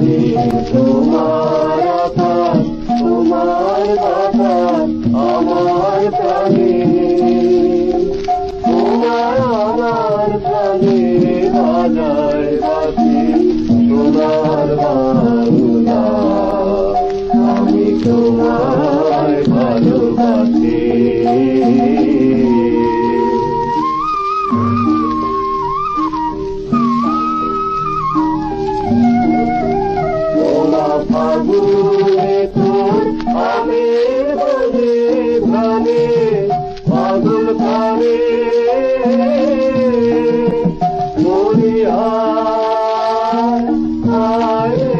be to us.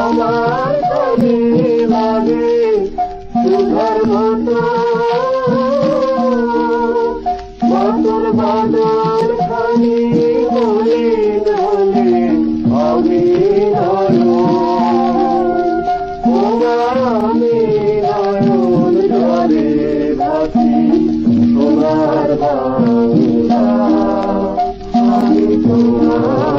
আমার কবি লাগে সুধর মতো মতন বাদল খানি বলে নলে আমি তোমার আমি নয়ন জলে ভাসি Hare Krishna